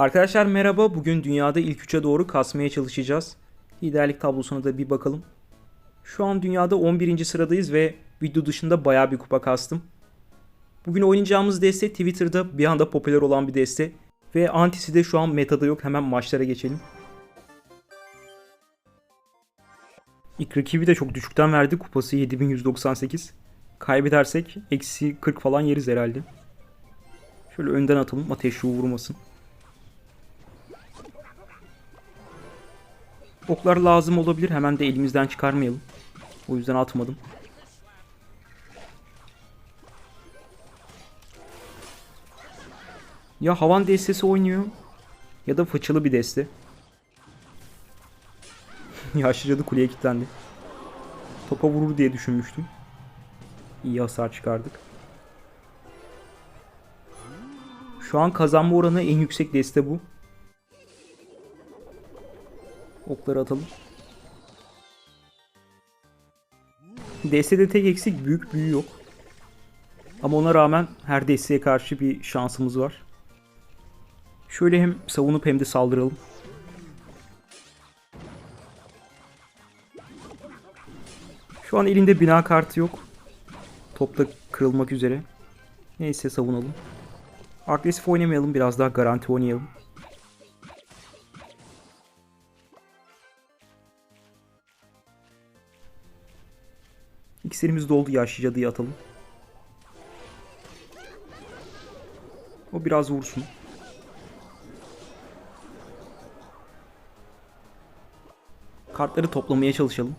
Arkadaşlar merhaba. Bugün dünyada ilk 3'e doğru kasmaya çalışacağız. Liderlik tablosuna da bir bakalım. Şu an dünyada 11. sıradayız ve video dışında bayağı bir kupa kastım. Bugün oynayacağımız deste Twitter'da bir anda popüler olan bir deste. Ve antisi de şu an metada yok. Hemen maçlara geçelim. İlk rakibi de çok düşükten verdi. Kupası 7198. Kaybedersek eksi 40 falan yeriz herhalde. Şöyle önden atalım. Ateş şu vurmasın. Oklar lazım olabilir. Hemen de elimizden çıkarmayalım. O yüzden atmadım. Ya havan destesi oynuyor ya da fıçılı bir deste. Yaşlı cadı kuleye kilitlendi. Topa vurur diye düşünmüştüm. İyi hasar çıkardık. Şu an kazanma oranı en yüksek deste bu. Okları atalım. Destede tek eksik büyük büyü yok. Ama ona rağmen her desteğe karşı bir şansımız var. Şöyle hem savunup hem de saldıralım. Şu an elinde bina kartı yok. Top da kırılmak üzere. Neyse savunalım. Agresif oynamayalım biraz daha garanti oynayalım. İksirimiz doldu yaşlı cadıyı atalım. O biraz vursun. Kartları toplamaya çalışalım.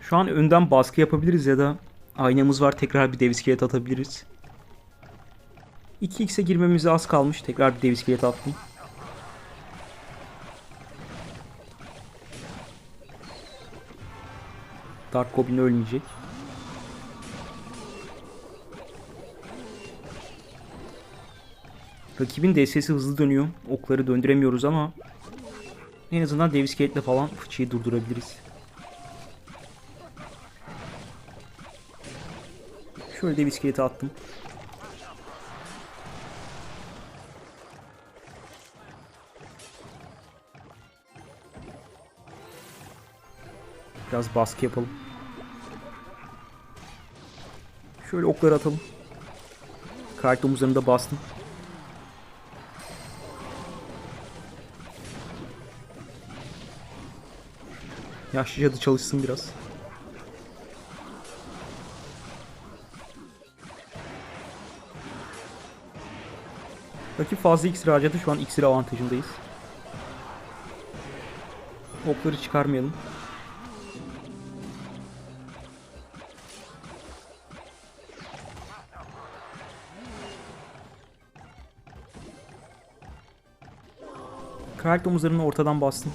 Şu an önden baskı yapabiliriz ya da aynamız var tekrar bir dev iskelet atabiliriz. 2x'e girmemize az kalmış. Tekrar bir dev iskelet attım. Dark Goblin ölmeyecek. Rakibin DS'si hızlı dönüyor. Okları döndüremiyoruz ama en azından dev iskeletle falan fıçıyı durdurabiliriz. Şöyle dev iskeleti attım. Biraz baskı yapalım. Şöyle okları atalım. Kart omuzlarında bastım. Yaşlı cadı çalışsın biraz. Rakip fazla iksir harcadı. Şu an iksir avantajındayız. Okları çıkarmayalım. Kraliyet omuzlarını ortadan bastım.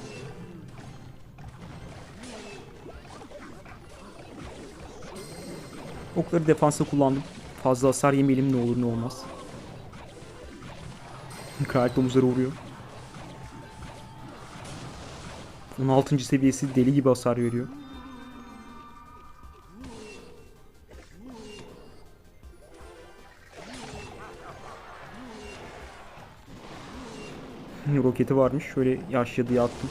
Okları defansa kullandım. Fazla hasar yemeyelim ne olur ne olmaz. Kraliyet omuzları vuruyor. 16. seviyesi deli gibi hasar veriyor. Roketi varmış. Şöyle yaşlı cadıya attım.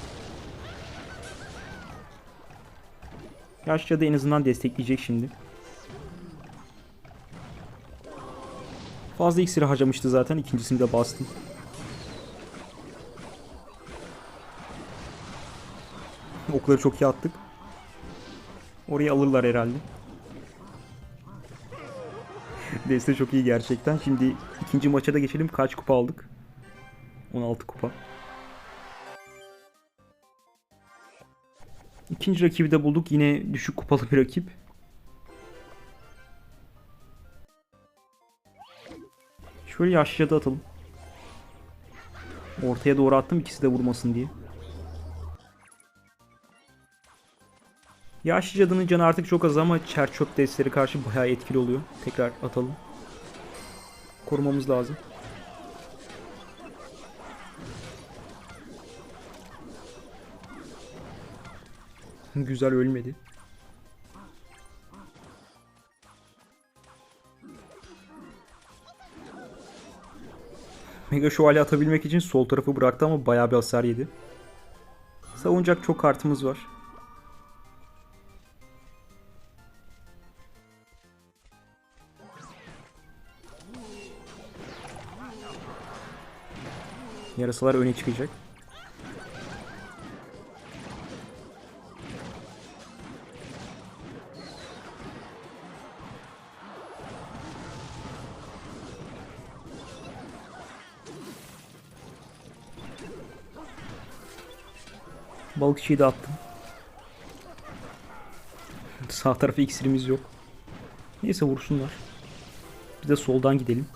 Yaşlı en azından destekleyecek şimdi. Fazla iksiri harcamıştı zaten. İkincisini de bastım. Okları çok iyi attık. Orayı alırlar herhalde. Deste çok iyi gerçekten. Şimdi ikinci maça da geçelim. Kaç kupa aldık? 16 kupa. İkinci rakibi de bulduk. Yine düşük kupalı bir rakip. Şöyle yaşlıca da atalım. Ortaya doğru attım ikisi de vurmasın diye. Yaşlı cadının canı artık çok az ama çer destleri karşı bayağı etkili oluyor. Tekrar atalım. Korumamız lazım. Güzel ölmedi. Mega şövalye atabilmek için sol tarafı bıraktı ama bayağı bir hasar yedi. Savunacak çok kartımız var. Yarasalar öne çıkacak. Balıkçıyı da attım. Sağ tarafı iksirimiz yok. Neyse vursunlar. Biz de soldan gidelim.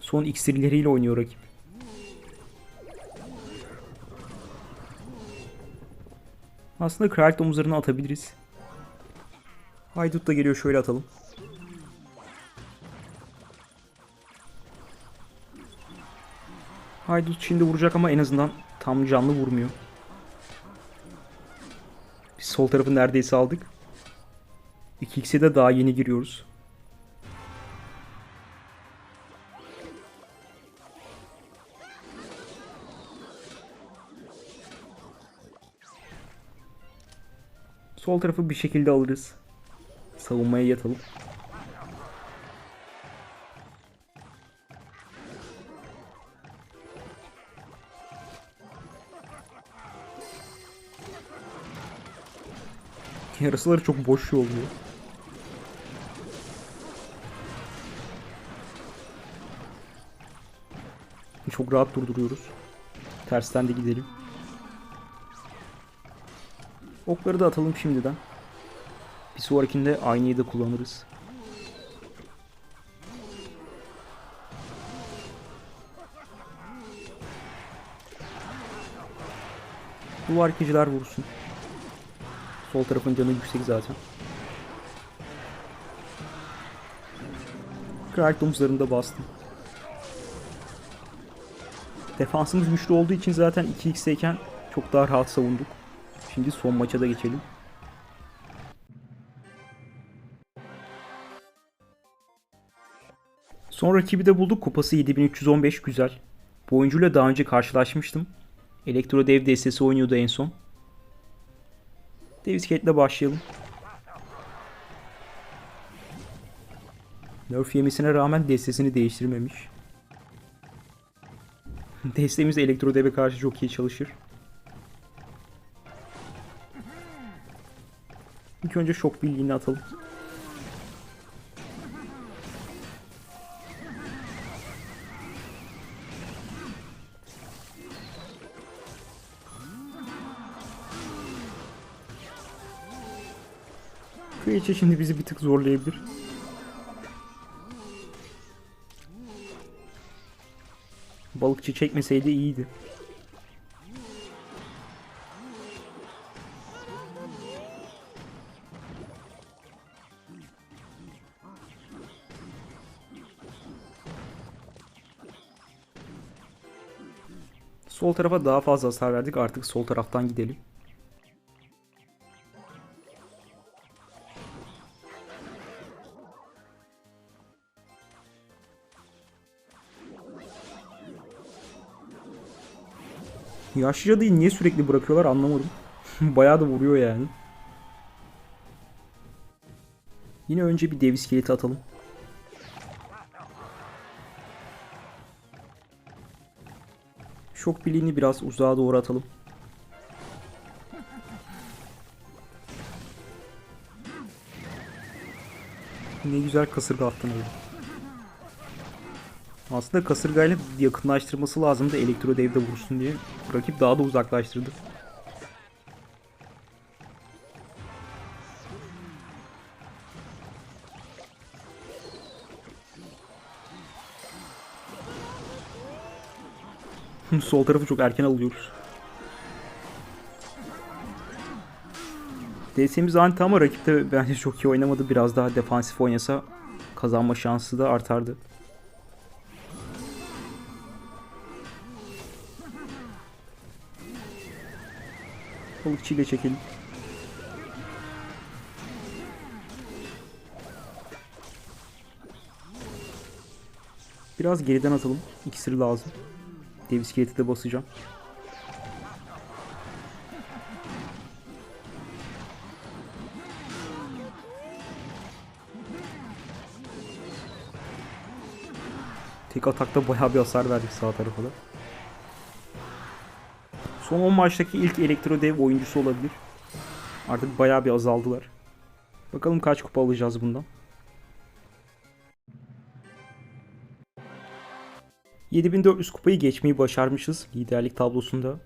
Son iksirleriyle oynuyor rakip. Aslında kraliyet domuzlarını atabiliriz. Haydut da geliyor şöyle atalım. Haydut şimdi vuracak ama en azından tam canlı vurmuyor. Biz sol tarafı neredeyse aldık. 2x'e de daha yeni giriyoruz. Sol tarafı bir şekilde alırız. Savunmaya yatalım. Yarısıları çok boş oluyor. Çok rahat durduruyoruz. Tersten de gidelim. Okları da atalım şimdiden. Bir sonrakinde aynayı da kullanırız. Duvar yıkıcılar vursun. Sol tarafın canı yüksek zaten. Kraliyet domuzlarını da bastım. Defansımız güçlü olduğu için zaten 2x'teyken çok daha rahat savunduk. Şimdi son maça da geçelim. Son rakibi de bulduk. Kupası 7315 güzel. Bu oyuncuyla daha önce karşılaşmıştım. Elektro Dev destesi oynuyordu en son. Davis Cate'le başlayalım. Nerf yemesine rağmen destesini değiştirmemiş. Destemiz Elektro Dev'e karşı çok iyi çalışır. İlk önce şok bilgiini atalım. Kraliçe şimdi bizi bir tık zorlayabilir. Balıkçı çekmeseydi iyiydi. Sol tarafa daha fazla hasar verdik. Artık sol taraftan gidelim. Yaşlıca değil niye sürekli bırakıyorlar anlamadım. Bayağı da vuruyor yani. Yine önce bir dev iskeleti atalım. Şok bileğini biraz uzağa doğru atalım. Ne güzel kasırga attın öyle. Aslında kasırgayla yakınlaştırması lazımdı elektro devde vursun diye. Rakip daha da uzaklaştırdı. Sol tarafı çok erken alıyoruz. DS'miz anti ama rakip de bence çok iyi oynamadı. Biraz daha defansif oynasa kazanma şansı da artardı. Balıkçıyla çekelim. Biraz geriden atalım. İksiri lazım. Dev iskeleti de basacağım. Tek atakta bayağı bir hasar verdik sağ tarafa da. Son 10 maçtaki ilk elektro dev oyuncusu olabilir. Artık bayağı bir azaldılar. Bakalım kaç kupa alacağız bundan. 7400 kupayı geçmeyi başarmışız liderlik tablosunda.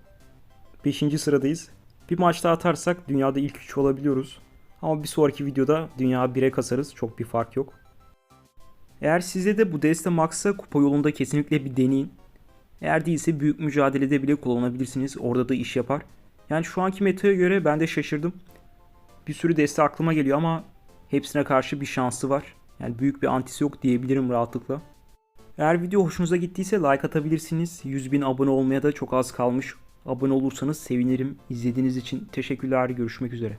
5. sıradayız. Bir maç daha atarsak dünyada ilk 3 olabiliyoruz. Ama bir sonraki videoda dünya 1'e kasarız. Çok bir fark yok. Eğer size de bu deste Max'a kupa yolunda kesinlikle bir deneyin. Eğer değilse büyük mücadelede bile kullanabilirsiniz. Orada da iş yapar. Yani şu anki metaya göre ben de şaşırdım. Bir sürü deste aklıma geliyor ama hepsine karşı bir şansı var. Yani büyük bir antisi yok diyebilirim rahatlıkla. Eğer video hoşunuza gittiyse like atabilirsiniz. 100 bin abone olmaya da çok az kalmış. Abone olursanız sevinirim. İzlediğiniz için teşekkürler. Görüşmek üzere.